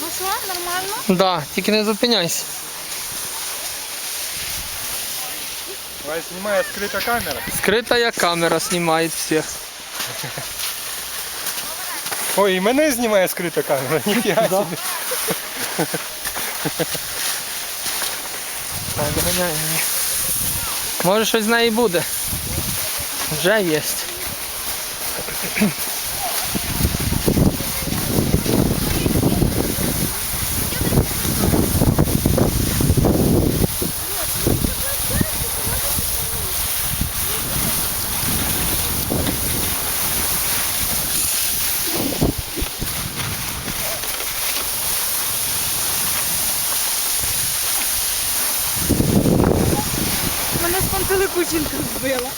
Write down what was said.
Ну що, нормально? Да, тільки не зупиняйся. Давай Знімає скрита камера. Скрита камера знімає всех. Ой, і мене знімає скрита камера, ніфіга собі. Доганяй мені. Може щось з неї буде. Вже єсть. Мене з пантелику жінка збила.